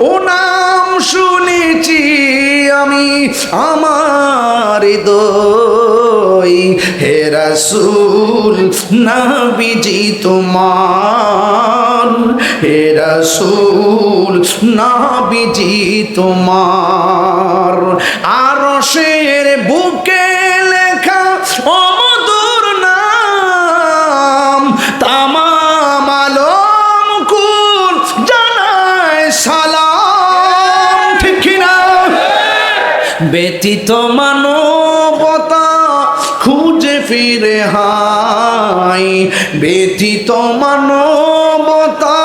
ও নাম শুনেছি আমি আমার দই হে না নাবিজি তোমার। হে না নাবিজি তোমার। ব্যতীত মানবতা খুঁজে ফিরে হাই। ব্যতীত মানবতা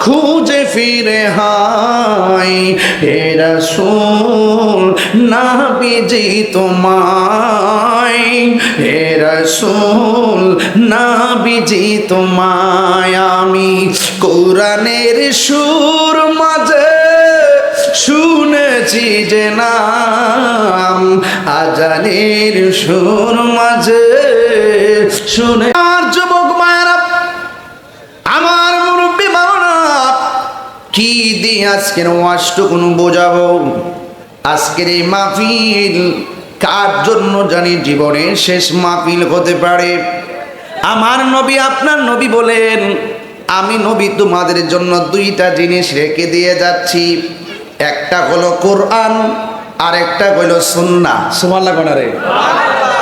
খুঁজে ফিরে হাই। হে রাসূল না বিজি তোমায়। হে রাসূল না বিজি তোমায়। আমি কোরআনের সুর মাঝে শুনেছি যে নাম, আজানের সুর মাঝে শুনে। আর যুবক মায়েরা, আমার মুরব্বী মাওনা কি দিয়ে আজকের ওয়াজটুকুন বোঝাবো? আজকের এই মাহফিল কার জন্য জানি জীবনের শেষ মাহফিল হতে পারে? আমার নবী আপনার নবী বলেন, আমি নবী তোমাদের জন্য দুইটা জিনিস রেখে দিয়ে যাচ্ছি। একটা হলো কোরআন আর একটা হইল সুন্না সুমাল্লা কোনারে